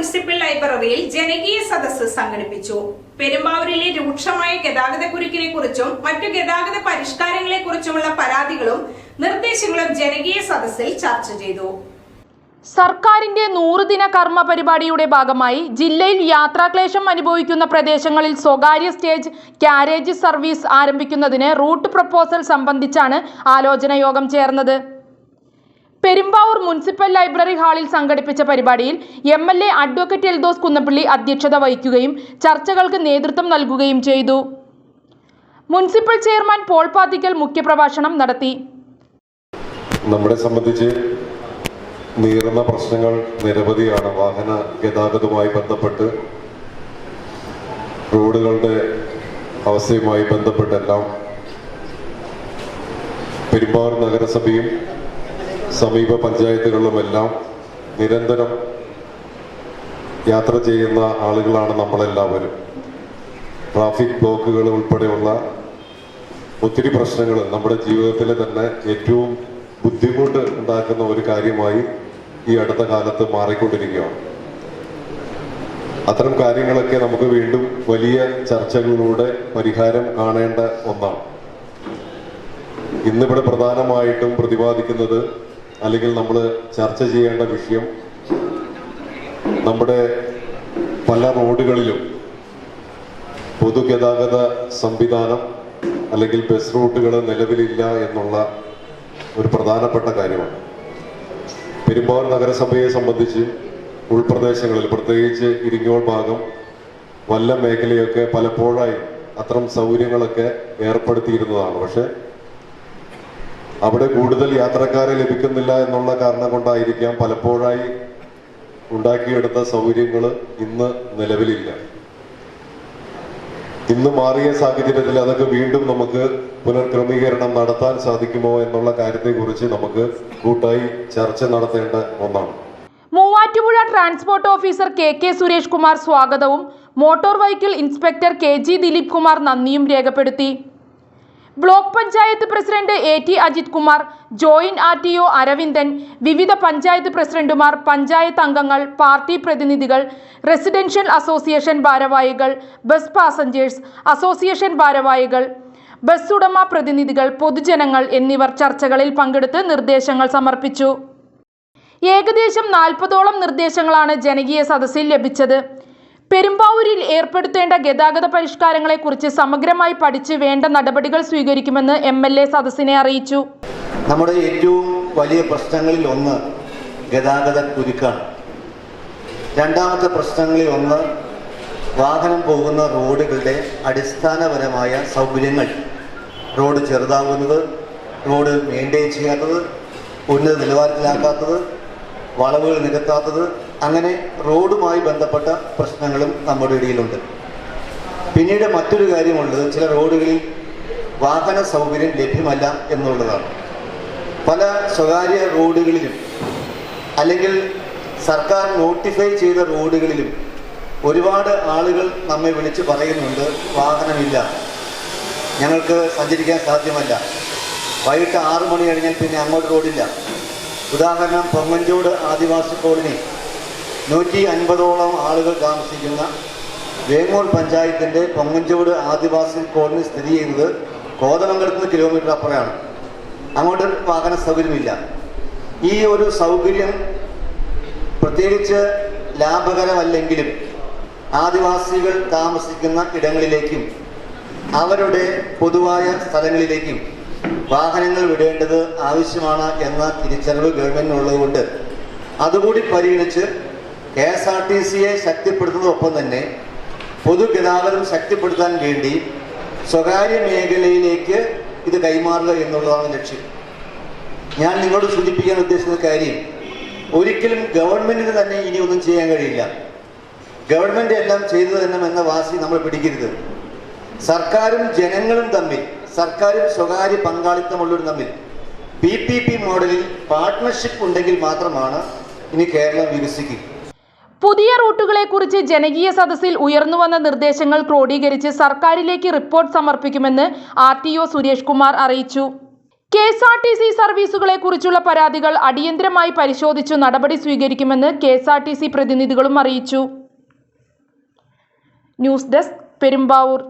Municipal ലൈബ്രറിയിൽ ജനകീയ സദസ്സ് സംഘടിപ്പിച്ചു. പെരുമ്പാവൂരിലെ രൂക്ഷമായ ഗതാഗത കുരുക്കിനെ കുറിച്ചും മറ്റു ഗതാഗത പരിഷ്കാരങ്ങളെ കുറിച്ചുമുള്ള പരാതികളും നിർദ്ദേശങ്ങളും ജനകീയ സദസ്സിൽ ചർച്ച ചെയ്തു. സർക്കാരിന്റെ നൂറുദിന കർമ്മ പരിപാടിയുടെ ഭാഗമായി ജില്ലയിൽ യാത്രാക്ലേശം അനുഭവിക്കുന്ന പ്രദേശങ്ങളിൽ സ്വകാര്യ സ്റ്റേജ് കാരേജ് സർവീസ് ആരംഭിക്കുന്നതിന് റൂട്ട് പ്രപ്പോസൽ സംബന്ധിച്ചാണ് ആലോചന യോഗം ചേർന്നത്. പെരുമ്പാവൂർ മുനിസിപ്പൽ ലൈബ്രറി ഹാളിൽ സംഘടിപ്പിച്ച പരിപാടിയിൽ M L A advocate Eldhose Kunnappilly അധ്യക്ഷത വഹിക്കുകയും ചർച്ചകൾക്ക് നേതൃത്വം നൽകുകയും ചെയ്തു. മുനിസിപ്പൽ ചെയർമാൻ പോൾ പാത്തിക്കൽ മുഖ്യപ്രഭാഷണം നടത്തി. നമ്മളെ സംബന്ധിച്ച് നീറുന്ന പ്രശ്നങ്ങൾ നിരവധിയാണ്. വാഹന ഗതാഗതവുമായി ബന്ധപ്പെട്ട് റോഡുകളുടെ അവസ്ഥയുമായി ബന്ധപ്പെട്ടെല്ലാം പെരുമ്പാവൂർ നഗരസഭയും സമീപ പഞ്ചായത്തുകളിലുമെല്ലാം നിരന്തരം യാത്ര ചെയ്യുന്ന ആളുകളാണ് നമ്മളെല്ലാവരും. ട്രാഫിക് ബ്ലോക്കുകൾ ഉൾപ്പെടെയുള്ള ഒത്തിരി പ്രശ്നങ്ങൾ നമ്മുടെ ജീവിതത്തിലെ തന്നെ ഏറ്റവും ബുദ്ധിമുട്ട് ഉണ്ടാക്കുന്ന ഒരു കാര്യമായി ഈ അടുത്ത കാലത്ത് മാറിക്കൊണ്ടിരിക്കുകയാണ്. അത്തരം കാര്യങ്ങളൊക്കെ നമുക്ക് വീണ്ടും വലിയ ചർച്ചകളിലൂടെ പരിഹാരം കാണേണ്ട ഒന്നാണ്. ഇന്നിവിടെ പ്രധാനമായിട്ടും പ്രതിപാദിക്കുന്നത് അല്ലെങ്കിൽ നമ്മൾ ചർച്ച ചെയ്യേണ്ട വിഷയം നമ്മുടെ പല റോഡുകളിലും പൊതുഗതാഗത സംവിധാനം അല്ലെങ്കിൽ ബസ് റൂട്ടുകൾ നിലവിലില്ല എന്നുള്ള ഒരു പ്രധാനപ്പെട്ട കാര്യമാണ്. പെരുമ്പാവൂർ നഗരസഭയെ സംബന്ധിച്ച് ഉൾപ്രദേശങ്ങളിൽ പ്രത്യേകിച്ച് ഇരിങ്ങോൾ ഭാഗം വല്ല മേഖലയൊക്കെ പലപ്പോഴായി അത്തരം സൗകര്യങ്ങളൊക്കെ ഏർപ്പെടുത്തിയിരുന്നതാണ്. പക്ഷെ അവിടെ കൂടുതൽ യാത്രക്കാരെ ലഭിക്കുന്നില്ല എന്നുള്ള കാരണം കൊണ്ടായിരിക്കാം പലപ്പോഴായി ഉണ്ടാക്കിയെടുത്ത സൗകര്യങ്ങൾ ഇന്ന് നിലവിലില്ല. ഇന്ന് മാറിയ സാഹചര്യത്തിൽ അതൊക്കെ വീണ്ടും നമുക്ക് പുനർക്രമീകരണം നടത്താൻ സാധിക്കുമോ എന്നുള്ള കാര്യത്തെക്കുറിച്ച് നമുക്ക് കൂട്ടായി ചർച്ച നടത്തേണ്ട ഒന്നാണ്. Muvattupuzha transport officer K K Suresh Kumar സ്വാഗതവും motor vehicle inspector K G Dileep Kumar നന്ദിയും രേഖപ്പെടുത്തി. Block panchayat president A T Ajith Kumar joint R T O Aravindan വിവിധ പഞ്ചായത്ത് പ്രസിഡന്റുമാർ പഞ്ചായത്ത് അംഗങ്ങൾ പാർട്ടി പ്രതിനിധികൾ റെസിഡൻഷ്യൽ അസോസിയേഷൻ ഭാരവാഹികൾ ബസ് പാസഞ്ചേഴ്സ് അസോസിയേഷൻ ഭാരവാഹികൾ bus ഉടമ പ്രതിനിധികൾ പൊതുജനങ്ങൾ എന്നിവർ ചർച്ചകളിൽ പങ്കെടുത്ത് നിർദ്ദേശങ്ങൾ സമർപ്പിച്ചു. ഏകദേശം നാൽപ്പതോളം നിർദ്ദേശങ്ങളാണ് ജനകീയ സദസ്സിൽ ലഭിച്ചത്. പെരുമ്പാവൂരിൽ ഏർപ്പെടുത്തേണ്ട ഗതാഗത പരിഷ്കാരങ്ങളെക്കുറിച്ച് സമഗ്രമായി പഠിച്ച് വേണ്ട നടപടികൾ സ്വീകരിക്കുമെന്ന് എം എൽ എ സദസ്സിനെ അറിയിച്ചു. നമ്മുടെ ഏറ്റവും വലിയ പ്രശ്നങ്ങളിൽ ഒന്ന് ഗതാഗത കുരുക്കാണ്. രണ്ടാമത്തെ പ്രശ്നങ്ങളിൽ ഒന്ന് വാഹനം പോകുന്ന റോഡുകളുടെ അടിസ്ഥാനപരമായ സൗകര്യങ്ങൾ. റോഡ് ചെറുതാകുന്നത് റോഡ് മെയിന്റെയിൻ ചെയ്യാത്തത് ഉന്നത നിലവാരത്തിലാക്കാത്തത് വളവുകൾ നികത്താത്തത് അങ്ങനെ റോഡുമായി ബന്ധപ്പെട്ട പ്രശ്നങ്ങളും നമ്മുടെ ഇടയിലുണ്ട്. പിന്നീട് മറ്റൊരു കാര്യമുള്ളത് ചില റോഡുകളിൽ വാഹന സൗകര്യം ലഭ്യമല്ല എന്നുള്ളതാണ്. പല സ്വകാര്യ റോഡുകളിലും അല്ലെങ്കിൽ സർക്കാർ നോട്ടിഫൈ ചെയ്ത റോഡുകളിലും ഒരുപാട് ആളുകൾ നമ്മെ വിളിച്ച് പറയുന്നുണ്ട് വാഹനമില്ല. ഞങ്ങൾക്ക് സഞ്ചരിക്കാൻ സാധ്യമല്ല. വൈകിട്ട് ആറു മണി കഴിഞ്ഞാൽ പിന്നെ അങ്ങോട്ട് റോഡില്ല. ഉദാഹരണം പൊങ്ങഞ്ചൂട് ആദിവാസി കോളനി. നൂറ്റി അൻപതോളം ആളുകൾ താമസിക്കുന്ന വേങ്ങൂർ പഞ്ചായത്തിന്റെ പൊങ്ങഞ്ചൂട് ആദിവാസി കോളനി സ്ഥിതി ചെയ്യുന്നത് കോതമംഗലത്ത് നിന്ന് കിലോമീറ്റർ അപ്പുറമാണ്. അങ്ങോട്ട് വാഹന സൗകര്യമില്ല. ഈ ഒരു സൗകര്യം പ്രത്യേകിച്ച് ലാഭകരമല്ലെങ്കിലും ആദിവാസികൾ താമസിക്കുന്ന ഇടങ്ങളിലേക്കും അവരുടെ പൊതുവായ സ്ഥലങ്ങളിലേക്കും വാഹനങ്ങൾ വിടേണ്ടത് ആവശ്യമാണ് എന്ന തിരിച്ചറിവ് ഗവൺമെന്റിനുള്ളതുകൊണ്ട് അതുകൂടി പരിഗണിച്ച് കെ എസ് ആർ ടി സിയെ ശക്തിപ്പെടുത്തുന്നതൊപ്പം തന്നെ പൊതുഗതാഗതം ശക്തിപ്പെടുത്താൻ വേണ്ടി സ്വകാര്യ മേഖലയിലേക്ക് ഇത് കൈമാറുക എന്നുള്ളതാണ് ലക്ഷ്യം. ഞാൻ നിങ്ങളോട് സൂചിപ്പിക്കാൻ ഉദ്ദേശിക്കുന്ന കാര്യം ഒരിക്കലും ഗവൺമെന്റിന് തന്നെ ഇനി ഒന്നും ചെയ്യാൻ കഴിയില്ല. ഗവൺമെന്റ് എല്ലാം ചെയ്തു തന്നെ എന്ന വാശി നമ്മൾ പിടിക്കരുത്. സർക്കാരും ജനങ്ങളും തമ്മിൽ സർക്കാരും സ്വകാര്യ പങ്കാളിത്തമുള്ളവരും തമ്മിൽ പി പി പി മോഡലിൽ പാർട്ട്ണർഷിപ്പ് ഉണ്ടെങ്കിൽ മാത്രമാണ് ഇനി കേരളം വികസിക്കുക പുതിയ റൂട്ടുകളെ കുറിച്ച് ജനകീയ സദസ്സിൽ ഉയർന്നുവന്ന നിർദ്ദേശങ്ങൾ ക്രോഡീകരിച്ച് സർക്കാരിലേക്ക് റിപ്പോർട്ട് സമർപ്പിക്കുമെന്ന് R T O Suresh Kumar അറിയിച്ചു. K S R T C സർവീസുകളെ കുറിച്ചുള്ള പരാതികൾ അടിയന്തരമായി പരിശോധിച്ചു നടപടി സ്വീകരിക്കുമെന്ന് K S R T C പ്രതിനിധികളും അറിയിച്ചു. News desk Perumbavoor.